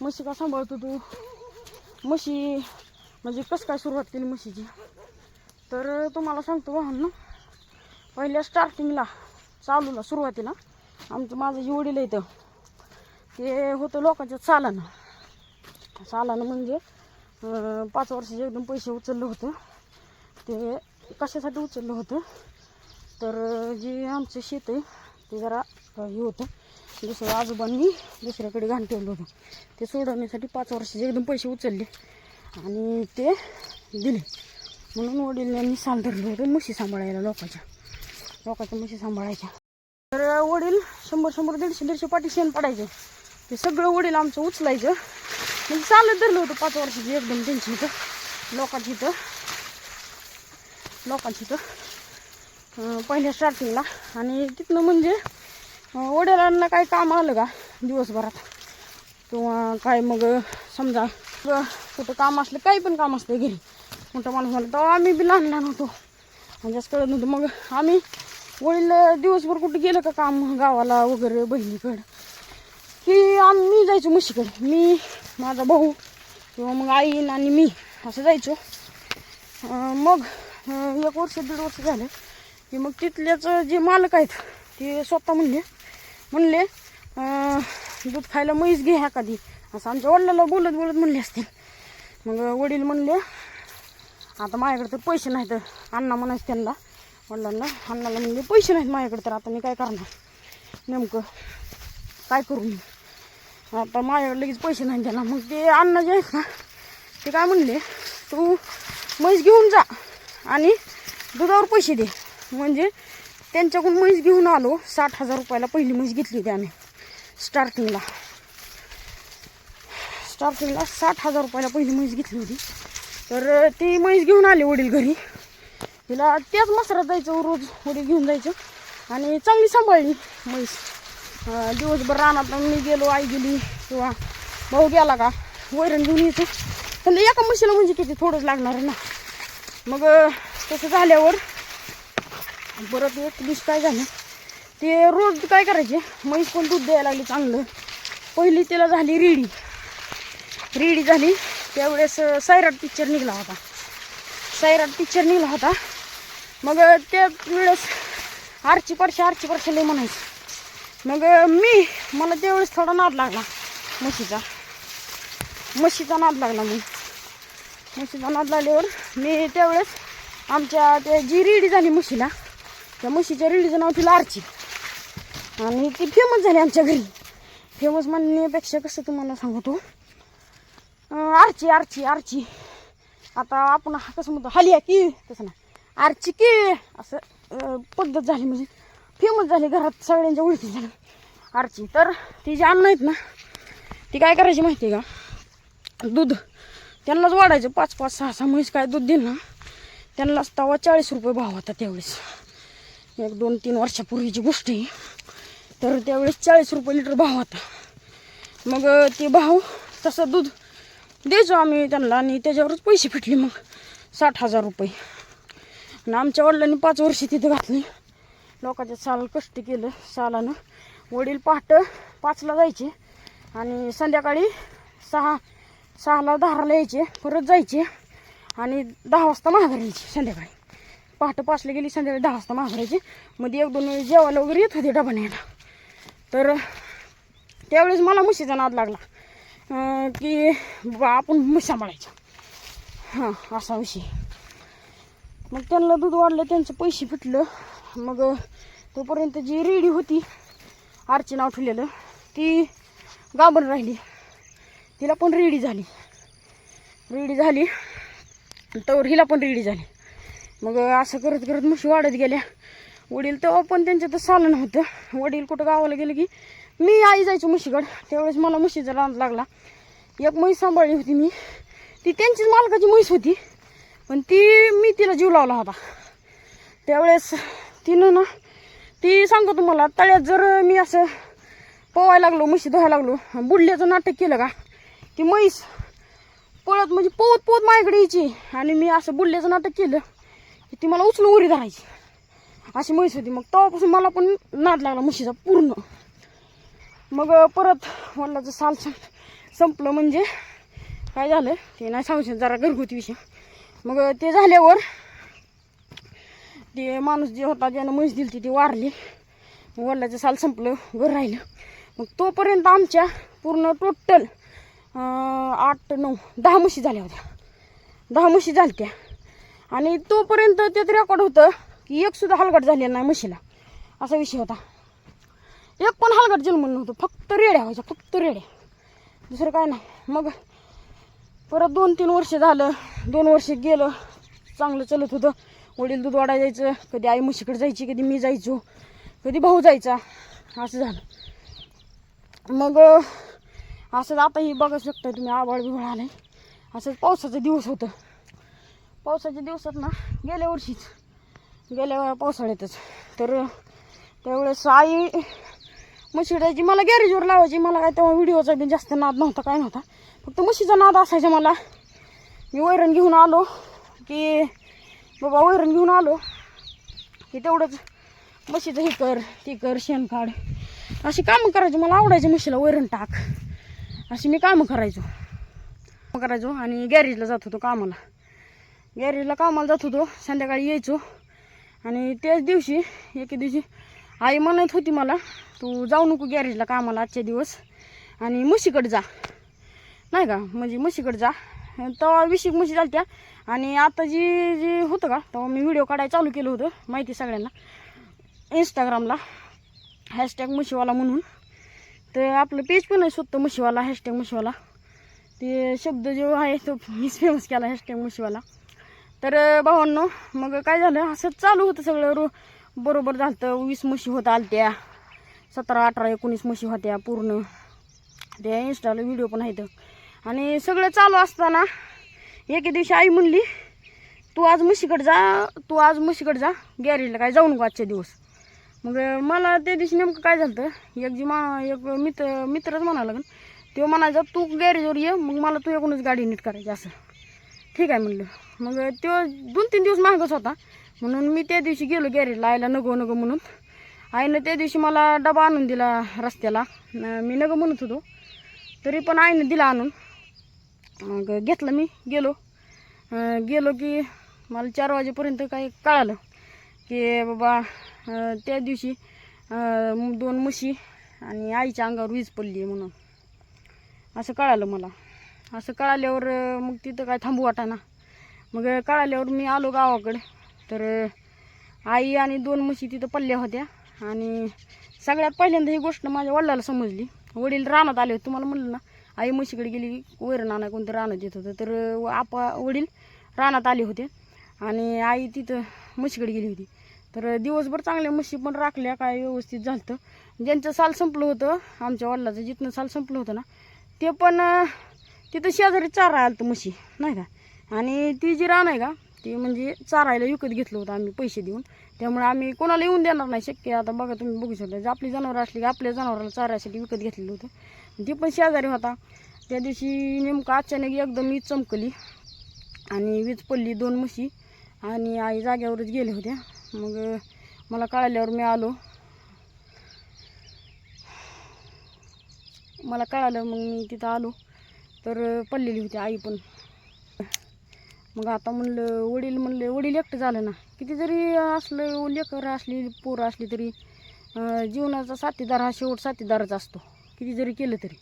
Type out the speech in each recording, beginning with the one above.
म्हशी का सांभाळतो तू. म्हशी म्हणजे कसं काय सुरुवात केली म्हशीची? तर तुम्हाला सांगतो वाहन पहिल्या स्टार्टिंगला चालूला सुरुवातीला आमचं माझं जे वडील येतं ते होतं लोकांच्या चालानं. चालानं म्हणजे पाच वर्षाचे एकदम पैसे उचललं होतं. ते कशासाठी उचललं होतं? तर जे आमचं शेत आहे ते जरा हे होतं. दुसरं आजोबांनी दुसऱ्याकडे घाण ठेवलं होतं. ते सोडवण्यासाठी पाच वर्षाचे एकदम पैसे उचलले आणि ते दिले. म्हणून वडील साल धरलं होतं म्हशी सांभाळायला लोकांच्या. लोकांच्या म्हशी सांभाळायच्या. तर वडील शंभर शंभर दीडशे दीडशे पाठी शेण पडायचे. ते सगळं वडील आमचं उचलायचं. म्हणजे चालत धरलं होतं पाच वर्षाची एकदम त्यांची इथं. लोकांची इथं. लोकांची इथं. पहिल्या स्टार्टिंगला आणि तिथनं म्हणजे वडिलांना काय काम आलं का दिवसभरात? किंवा काय मग समजा कुठं काम असलं काही पण काम असतं घरी. मोठा माणूस झाला तर आम्ही बी लहान लहान होतो. म्हणजे असं कळत नव्हतं. मग आम्ही वडील दिवसभर कुठं गेलं का काम? गावाला वगैरे बहिणीकडं. की आम्ही जायचो म्हशीकडे. मी माझा भाऊ किंवा मग आई आणि मी असं जायचो. मग एक वर्ष दीड वर्ष झालं की मग तिथल्याच जे मालक आहेत ते स्वतः म्हणले म्हणले दूध खायला म्हैस घे ह्या कधी असं आमच्या वडिलाला बोलत बोलत म्हणले असतील मग वडील म्हणले आता माझ्याकडे तर पैसे नाहीत अण्णा म्हणायचं त्यांना. वडिलांना अण्णाला म्हणले पैसे नाहीत माझ्याकडे तर आता मी काय करणार? नेमकं काय करू मी? आता माझ्याकडे लगेच पैसे नाही त्याला मग ते अण्णा जे आहेत ना ते काय म्हणले तू म्हैस घेऊन जा आणि दुधावर पैसे दे. म्हणजे त्यांच्याकडून म्हैस घेऊन आलो. साठ हजार रुपयाला पहिली म्हैस घेतली होती आम्ही. स्टार्टिंगला स्टार्टिंगला साठ हजार रुपयाला पहिली म्हैस घेतली होती. तर ती म्हैस घेऊन आले वडील घरी. तिला त्याच मसरात जायचं रोज वडील घेऊन जायचं. आणि चांगली सांभाळली म्हैस. दिवसभर रानात मी गेलो आई गेली किंवा भाऊ गेला का वैरण घेऊन यायचं. पण एका म्हशीला म्हणजे किती थोडंच लागणार आहे ना. मग तसं झाल्यावर परत एक दिवस काय झालं ते रोज काय करायचे म्हैस पण दूध द्यायला लागली चांगलं. पहिली तिला झाली रेडी. रेडी झाली त्यावेळेस सायराट सैराट पिक्चर निघाला होता. सैराट पिक्चर निघाला होता. मग त्या वेळेस आरची परशा आरची परशा लय म्हणायचं. मग मी मला त्यावेळेस थोडा नाद लागला म्हशीचा. म्हशीचा नाद लागला मग. म्हशीचा नाद लागल्यावर मी त्यावेळेस आमच्या त्या जी रेडी झाली म्हशीला त्या म्हशीच्या रेडीचं नाव तिला आरची आणि ती फेमस झाली आमच्या घरी. फेमस म्हणण्यापेक्षा कसं तुम्हाला सांगतो? आरची आरची आरची. आता आपण हा कसं म्हणतो? हलिया की? तसं नाही. आरची की? असं पद्धत झाली म्हणजे फेमस झाली घरात सगळ्यांच्या ओळखी झाली आरची. तर ती जी अन्न आहेत ना ती काय करायची माहिती आहे का? दूध. त्यांनाच वाढायचं. पाच पाच सहा सहा म्हैस काय दूध दिलं ना त्यांनाच तवा चाळीस रुपये भाव होता त्यावेळेस. एक दोन तीन वर्षापूर्वीची गोष्ट आहे तर त्यावेळेस चाळीस रुपये लिटर भाव होता. मग ते भाव तसं दूध द्यायचो आम्ही त्यांना आणि त्याच्यावरच पैसे फिटले मग साठ हजार रुपये. आणि आमच्या वडिलांनी पाच वर्ष तिथं घातली. लोकांच्या साल कष्ट केलं सालानं. वडील पहाटं पाचला जायचे आणि संध्याकाळी सहा सहाला दहाला यायचे परत जायचे आणि दहा वाजता माघार यायचे संध्याकाळी. पहाटं पाचला गेली संध्याकाळी दहा वाजता माघारमध्ये एक दोन वेळेस जेवायला वगैरे येत होते डबा न्यायला. तर त्यावेळेस मला म्हशीचा नाद लागला. की बा आपण म्हशी सांभाळायच्या. हां असा विषय. मग त्यांना दूध वाढलं त्यांचं पैसे फिटलं. मग तोपर्यंत जी रेडी होती आरची नाव ठेवलेलं ती गाभण राहिली. तिला पण रेडी झाली. रेडी झाली. तर हिला पण रेडी झाली. मग असं करत करत म्हशी वाढत गेल्या. वडील तेव्हा पण त्यांच्या तर चालं नव्हतं वडील कुठं गावाला गेलं की मी आई जायचो म्हशीकडं. त्यावेळेस मला म्हशीचा रांद लागला. एक म्हैस सांभाळली होती मी. ती त्यांचीच मालकाची म्हैस होती. पण ती मी तिला जीव लावला होता. त्यावेळेस तिनं ना ती सांगतो तुम्हाला तळ्यात जर मी असं पोवायला लागलो म्हशी धुवायला लागलो बुडल्याचं नाटक केलं का? ती म्हैस पळत म्हणजे पोवत पोवत माझ्याकडे यायची. आणि मी असं बुडल्याचं नाटक केलं. की ती मला उचलून उरी धरायची. अशी म्हैस होती. मग तेव्हापासून मला पण नाद लागला म्हशीचा पूर्ण. मग परत वडिलाचं साल सं- संपलं म्हणजे काय झालं? ते नाही सांगू शकत. जरा घरगुती विषय. मग ते झाल्यावर ते माणूस जे होता ज्यानं म्हैस दिली ती वारली. मग वडिलाचं साल संपलं घर राहिलं. मग तोपर्यंत आमच्या पूर्ण टोटल आठ नऊ दहा म्हशी झाल्या होत्या. दहा म्हशी झाल्या आणि तोपर्यंत त्यात रेकॉर्ड होतं की एक सुद्धा हलगट झालेला नाही म्हशीला. असा विषय होता. एक पण हलगट जन्म नव्हतं. फक्त रेड्या व्हायच्या फक्त रेड्या. दुसरं काय नाही. मग परत दोन तीन वर्ष झालं. दोन वर्ष गेलं. चांगलं चलत होतं. वडील दूध वाढायला जायचं. कधी आई म्हशीकडे जायची कधी मी जायचो. कधी भाऊ जायचा. असं झालं. मग असंच आताही बघू शकता तुम्ही. आबाळ बिवळ आलं असंच पावसाचं दिवस होतं. पावसाच्या दिवसात ना गेल्या वर्षीच. गेल्या पावसाळ्यातच. तर त्यावेळेस आई म्हशीडायची मला गॅरेजवर लावायची. मला काय तेव्हा व्हिडिओचा बी जास्त नाद नव्हता काय नव्हता. फक्त म्हशीचा नाद असायचा मला. मी वैरण घेऊन आलो की बाबा वैरण घेऊन आलो की तेवढंच म्हशीचं हे कर ती कर शेण काढ. अशी कामं करायची मला आवडायची म्हशीला वैरण टाक. अशी मी कामं करायचो. करायचो आणि गॅरेजला जात होतो कामाला. गॅरेजला कामाला जात होतो संध्याकाळी यायचो. आणि त्याच दिवशी एके दिवशी आई म्हणत होती मला तू जाऊ नको गॅरेजला कामाला आजचे दिवस आणि म्हशीकडे जा. नाही का? म्हणजे म्हशीकडे जा. तेव्हा विशिक म्हशी झाल्या आणि आता जी जी होतं का तेव्हा मी व्हिडिओ काढायला चालू केलं होतं माहिती सगळ्यांना. इंस्टाग्रामला हॅशटॅग म्हशीवाला म्हणून. तर आपलं पेज पण आहे स्वतः म्हशीवाला हॅशटॅग म्हशीवाला. ते शब्द जो आहे तो मीच फेमस केला हॅशटॅग म्हशीवाला. तर भावांनो मग काय झालं? असं चालू होतं सगळं. रो बरोबर झालं होतं वीस म्हशी होत आलत्या. सतरा अठरा एकोणीस म्हशी होत्या पूर्ण. त्या इंस्टाला व्हिडिओ पण आहेत. आणि सगळं चालू असताना एके दिवशी आई म्हणली तू आज म्हशीकडे जा तू आज म्हशीकडे जा. गॅरेजला काय जाऊ नको आजच्या दिवस. मग मला त्या दिवशी नेमकं काय झालं एक जी मा एक मित्र मित्रच म्हणाला लागेल. तो म्हणायचा तू गॅरेजवर ये मग मला तू एकूणच गाडी नीट करायची असं. ठीक आहे म्हणलं. मग तो दोन तीन दिवस महागच होता. म्हणून मी त्या दिवशी गेलो गॅरेजला आईला नको नको म्हणून. आईनं त्या दिवशी मला डबा आणून दिला रस्त्याला. मी नको म्हणत होतो. तरी पण आईनं दिला आणून. मग घेतलं मी गेलो. गेलो की मला चार वाजेपर्यंत काही कळालं की बाबा त्या दिवशी दोन म्हशी आणि आईच्या अंगावर वीज पडली आहे म्हणून. असं कळालं मला. असं कळाल्यावर मग तिथं काय थांबू वाटाना. मग कळाल्यावर मी आलो गावाकडे. तर आई आणि दोन म्हशी तिथं पडल्या होत्या. आणि सगळ्यात पहिल्यांदा ही गोष्ट माझ्या वडिलाला समजली. वडील रानात आले होते तुम्हाला म्हणलं ना आई म्हशीकडे गेली की वैरण आणा कोणतं रानात येत होतं. तर आपा वडील रानात आले होते. आणि आई तिथं म्हशीकडे गेली होती. तर दिवसभर चांगल्या म्हशी पण राखल्या काय व्यवस्थित झालं ज्यांचं साल संपलं होतं आमच्या वडिलाचं जिथनं साल संपलं होतं ना ते पण तिथं शेजारी चारा आलं होतं म्हशी नाही का? आणि ती जी रान आहे का ती म्हणजे चारायला विकत घेतलं होतं आम्ही पैसे देऊन. त्यामुळे आम्ही कोणाला येऊन देणार नाही शक्य आता बघा तुम्ही बघू शकता जर आपली जनावरं असली की आपल्या जनावराला चारायसाठी विकत घेतलेलं होतं. ती पण शेजारी होता. त्या दिवशी नेमकं अचानक एकदम वीज चमकली आणि वीज पडली दोन म्हशी आणि आई जाग्यावरच गेल्या होत्या. मग मला कळाल्यावर मी आलो. मला कळालं मग मी तिथं आलो. तर पडलेली होती आई पण. मग आता म्हणलं वडील म्हणले वडील एकटं झालं ना. किती जरी असलं लेकर असली पोरं असली तरी जीवनाचा साथीदार हा शेवट साथीदारच असतो. किती जरी केलं तरी.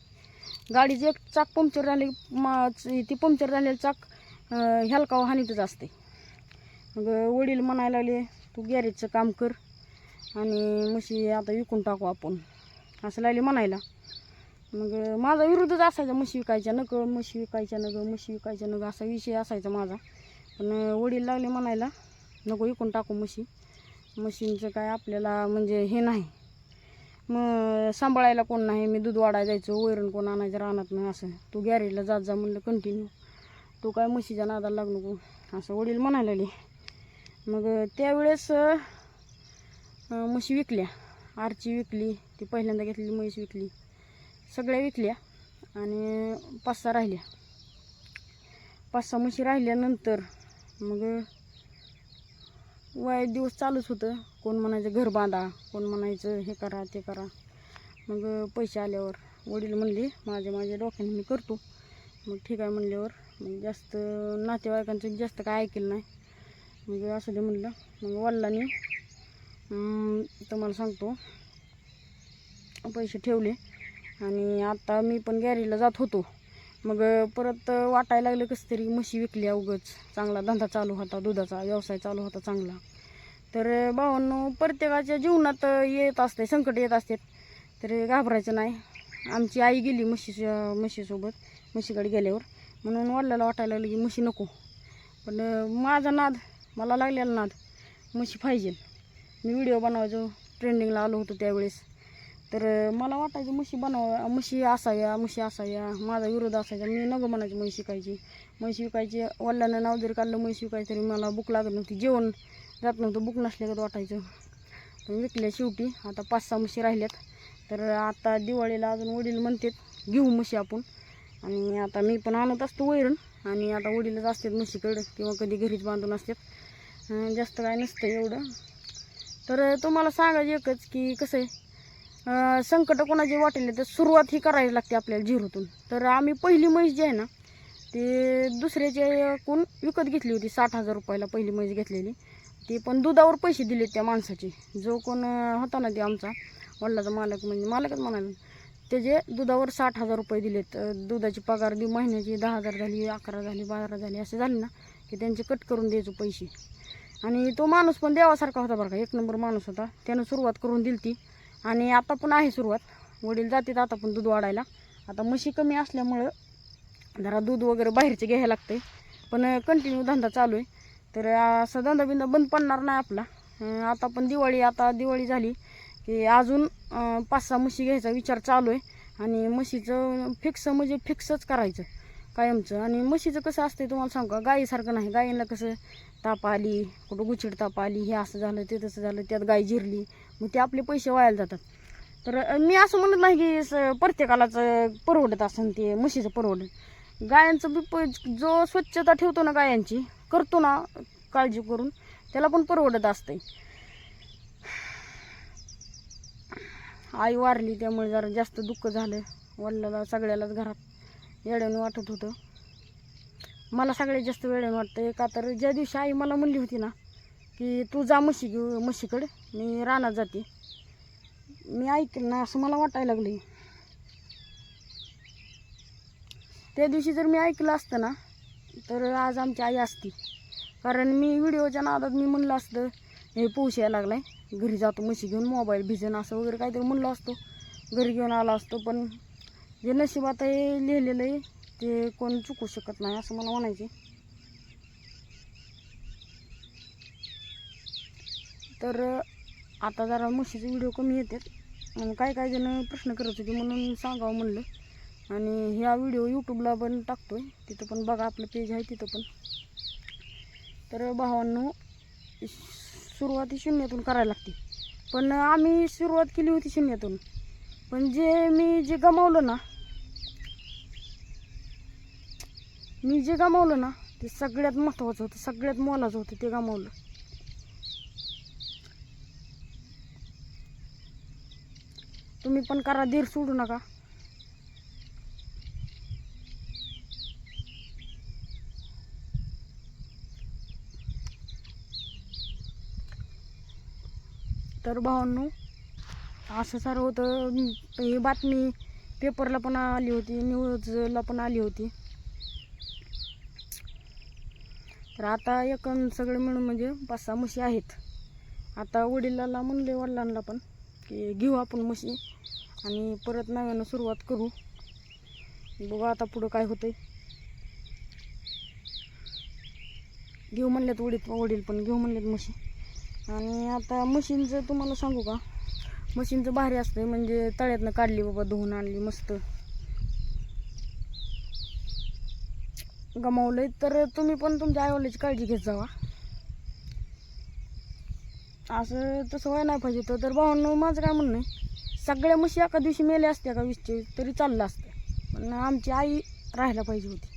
गाडीचं एक चाक पंक्चर झाले मा ती पंक्चर झालेलं चाक अं, ह्यालकाव हानीतच असते. मग वडील म्हणायला लागले तू गॅरेजचं काम कर आणि म्हशी आता विकून टाकू आपण. असं लागले म्हणायला. मग माझा विरोधच असायचा म्हशी विकायच्या नक म्हशी विकायच्या नग म्हशी विकायच्या नग असा विषय असायचा माझा. पण वडील लागले म्हणायला नको विकून टाकू म्हशी. म्हशींचं काय आपल्याला म्हणजे हे नाही. मग सांभाळायला कोण नाही मी दूध वाढायला जायचो वैरण कोण आणायचं राहणार नाही असं. तू गॅरेजला जात जा म्हणलं कंटिन्यू तू काय म्हशीच्या नादाला लागू नको. असं वडील म्हणायला लागले. मग त्यावेळेस म्हशी विकल्या. आरची विकली ती पहिल्यांदा घेतलेली म्हैस विकली. सगळ्या विकल्या आणि पाच सहा राहिल्या. पाच सहा म्हशी राहिल्यानंतर मग वाय दिवस चालूच होतं. कोण म्हणायचं घर बांधा कोण म्हणायचं हे करा ते करा. मग पैसे आल्यावर वडील म्हणले माझ्या माझ्या डोक्याने मी करतो. मग ठीक आहे म्हणल्यावर मग जास्त नातेवाईकांचं जास्त काय ऐकलं नाही. मग असं दे म्हणलं. मग वडिलांनी तुम्हाला सांगतो. पैसे ठेवले. आणि आता मी पण गॅरेजला जात होतो. मग परत वाटायला लागलं कसं तरी म्हशी विकली अवघंच चांगला धंदा चालू होता दुधाचा व्यवसाय चालू होता चांगला. तर भावांनो प्रत्येकाच्या जीवनात येत असते संकट येत असते. तर घाबरायचं नाही. आमची आई गेली म्हशीच्या म्हशीसोबत म्हशीकडे गेल्यावर. म्हणून वडिलाला वाटायला लागलं की म्हशी नको. पण माझा नाद मला लागलेला नाद म्हशी पाहिजे मी व्हिडिओ बनवायचो ट्रेंडिंगला आलो होतो त्यावेळेस. तर मला वाटायचं म्हशी बनवा म्हशी असाया म्हशी असाया माझा विरोध असायचा. मी नको म्हणायची म्हशी शिकायची म्हशी विकायची. वडिलांना नाव जरी काढलं म्हशी विकायची तरी मला बुक लागत नव्हती. जेवण जात नव्हतं. बुक नसल्यागत वाटायचं. तर विकल्या शेवटी. आता पाच सहा म्हशी राहिल्यात. तर आता दिवाळीला अजून वडील म्हणतात घेऊ म्हशी आपण. आणि आता मी पण आणत असतो वैरण. आणि आता वडीलच असतात म्हशीकडं किंवा कधी घरीच बांधून असतात. जास्त काय नसतं एवढं. तर तुम्हाला सांगायचं एकच की कसं आहे? संकट कोणाची वाटेल तर सुरुवात ही करायला लागते आपल्याला झिरोतून. तर आम्ही पहिली म्हैस जी आहे ना ती दुसऱ्याचे कोण विकत घेतली होती साठ हजार रुपयाला पहिली म्हैस घेतलेली. ती पण दुधावर पैसे दिले त्या माणसाची. जो कोण होता ना ते आमचा वडिलाचा मालक म्हणजे मालकच म्हणाला त्याचे दुधावर साठ हजार रुपये दिलेत. दुधाची पगार दि महिन्याची दहा हजार झाली अकरा झाली बारा झाली असे झाले ना की त्यांचे कट करून द्यायचो पैसे. आणि तो माणूस पण देवासारखा होता बरं का एक नंबर माणूस होता. त्यानं सुरुवात करून दिली ती. आणि आता पण आहे सुरुवात. वडील जातात आता पण दूध वाढायला. आता म्हशी कमी असल्यामुळं जरा दूध वगैरे बाहेरचे घ्यायला लागते पण कंटिन्यू धंदा चालू आहे. तर असा धंदा बिंदा बंद पडणार नाही आपला. आता पण दिवाळी आता दिवाळी झाली की अजून पाच सहा म्हशी घ्यायचा विचार चालू आहे. आणि म्हशीचं फिक्स म्हणजे फिक्सच करायचं कायमचं. आणि म्हशीचं कसं असतं तुम्हाला सांगू का? गाईसारखं नाही. गाईला कसं ताप आली कुठं गुचिड ताप आली हे असं झालं ते तसं झालं त्यात गाय जिरली मग ते आपले पैसे वायाला जातात. तर मी असं म्हणत नाही की प्रत्येकालाच परवडत असं ते म्हशीचं परवडत गायांचं बी प जो स्वच्छता ठेवतो ना गायांची करतो ना काळजी करून त्याला पण परवडत असते आई वारली त्यामुळे जरा जास्त दुःख झालं. वडिलाला सगळ्यालाच घरात येड्यानं वाटत होतं. मला सगळ्यात जास्त वेळेनं वाटतं. का तर ज्या दिवशी आई मला म्हणली होती ना की तू जा म्हशी घेऊ म्हशीकडे. मी रानात जाते. मी ऐकलं ना असं मला वाटायला लागलं त्या दिवशी जर मी ऐकलं असतं ना तर आज आमची आई असती. कारण मी व्हिडिओच्या नादात मी म्हणलं असतं हे पाऊस यायला आहे घरी जातो म्हशी घेऊन मोबाईल भिजन असं वगैरे काहीतरी म्हणलं असतो. घरी घेऊन आला असतो पण जे नशिबात आहे लिहिलेलं आहे ते कोण चुकू शकत नाही असं मला म्हणायचे तर आता जरा म्हशीचे व्हिडिओ कमी येतात. आणि काय काय जण प्रश्न करत होते म्हणून सांगावं म्हणलं. आणि ह्या व्हिडिओ यूट्यूबला पण टाकतोय. तिथं पण बघा आपलं पेज आहे तिथं पण. तर भावांनो सुरुवाती शून्यातून करायला लागते. पण आम्ही सुरुवात केली होती शून्यातून. पण जे मी जे गमावलं ना मी जे गमावलं ना ते सगळ्यात महत्त्वाचं होतं सगळ्यात मोलाचं होतं ते गमावलं. तुम्ही पण करा धीर सोडू नका. तर भावांनो असं सारं होतं. ही बातमी पेपरला पण आली होती न्यूजला पण आली होती. तर आता एकन सगळे मिळून म्हणजे पाच सहा म्हशी आहेत. आता वडिलाला म्हणले वडिलांना पण की घेऊ आपण म्हशी आणि परत नव्यानं सुरुवात करू. बघू आता पुढं काय होतंय. घेऊ म्हणलेत वडील वडील पण घेऊ म्हणलेत म्हशी. आणि आता मशीनचं तुम्हाला सांगू का? मशीनचं भारी असतं म्हणजे तळ्यातनं काढली बाबा धुवून आणली मस्त. गमावलंय तर तुम्ही पण तुमच्या आईवडिलाची काळजी घेत जावा. असं तसं व्हायला नाही पाहिजे तर. तर भावांनो माझं काय म्हणणं आहे? सगळ्या म्हशी एका दिवशी मेल्या असत्या का वीसचे तरी चाललं असतं पण आमची आई राहायला पाहिजे होती.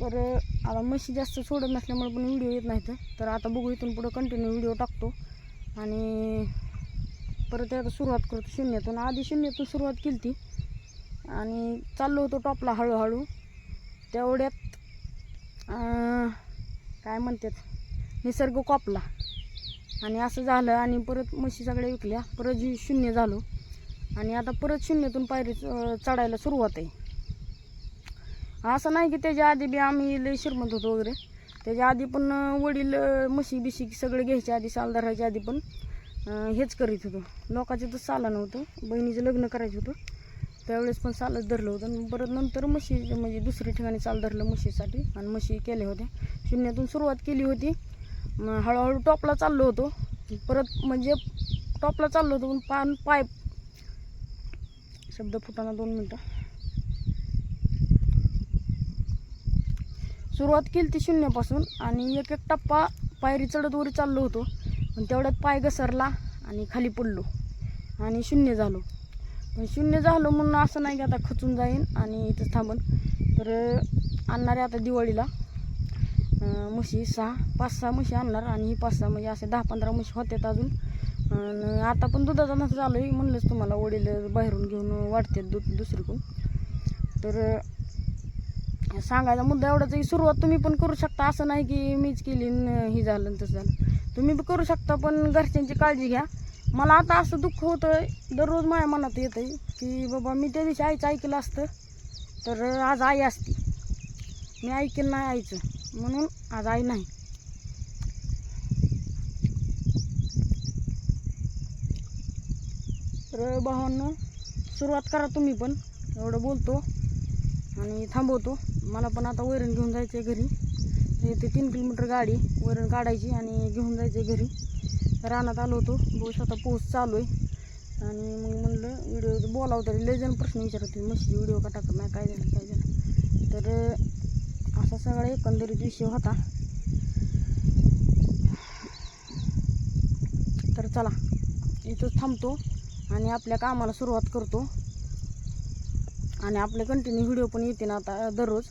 तर आता म्हशी जास्त सोडत नसल्यामुळे पण व्हिडिओ येत नाहीत. तर आता बघू इथून पुढं कंटिन्यू व्हिडिओ टाकतो. आणि परत आता सुरुवात करतो शून्यातून. आधी शून्यातून सुरुवात केली ती आणि चाललो होतो टॉपला हळूहळू. तेवढ्यात काय म्हणतात निसर्ग कॉपला. आणि असं झालं आणि परत म्हशी सगळ्या विकल्या. परत जी शून्य झालो. आणि आता परत शून्यातून पायरी चढायला सुरुवात आहे. असं नाही की त्याच्या आधी बी आम्ही लय श्रीमंत होतो वगैरे. त्याच्या आधी पण वडील म्हशी बिशी सगळे घ्यायच्या आधी साल धरायच्या आधी पण. हेच करीत होतो. लोकांचं तर साला नव्हतं. बहिणीचं लग्न करायचं होतं. त्यावेळेस पण चालत धरलं होतं. आणि परत नंतर म्हशी म्हणजे दुसऱ्या ठिकाणी चाल धरलं म्हशीसाठी. आणि म्हशी केल्या होत्या. शून्यातून सुरुवात केली होती. मग हळूहळू टॉपला चाललो होतो. परत म्हणजे टॉपला चाललो होतो. पण पान पाय शब्द फुटाना दोन मिनटं. सुरुवात केली ती शून्यापासून. आणि एक एक टप्पा पायरी चढत वरी चाललो होतो. पण तेवढ्यात पाय घसरला आणि खाली पडलो आणि शून्य झालो. पण शून्य झालो म्हणून असं नाही की आता खचून जाईन आणि इथं थांबन. तर आणणार आहे आता दिवाळीला. म्हशी सहा पाच सहा म्हशी आणणार आणि ही पाच सहा म्हणजे असे दहा पंधरा म्हशी होत्यात अजून. आणि आता पण दुधाचा नसं झालो आहे म्हणलंच तुम्हाला वडील बाहेरून घेऊन वाढतात दूध दुसरीकडून. तर सांगायचा मुद्दा एवढाच की सुरुवात तुम्ही पण करू शकता. असं नाही की मीच केली हे ही झालं तसं झालं. तुम्ही बी करू शकता पण घरच्यांची काळजी घ्या. मला आता असं दुःख होतं दररोज माझ्या मनात येतं आहे की बाबा मी त्या दिवशी आईचं ऐकलं असतं तर आज आई असती. मी ऐकेल नाही आईचं म्हणून आज आई नाही. तर भावांनो सुरुवात करा तुम्ही पण. एवढं बोलतो आणि थांबवतो. मला पण आता वैरण घेऊन जायचं आहे घरी. ते तीन किलोमीटर गाडी. वैरण काढायची आणि घेऊन जायचं आहे घरी. रानात आलो होतो. बोस आता पोहोच चालू आहे. आणि मग म्हणलं व्हिडिओ बोलावं तरी लय जण प्रश्न विचारत होते म्हशीचे व्हिडिओ का टाकत नाही काय झालं काय झालं. तर असा सगळा एकंदरीत विषय होता. तर चला इथंच थांबतो आणि आपल्या कामाला सुरुवात करतो. आणि आपले कंटिन्यू व्हिडिओ पण येते ना आता दररोज.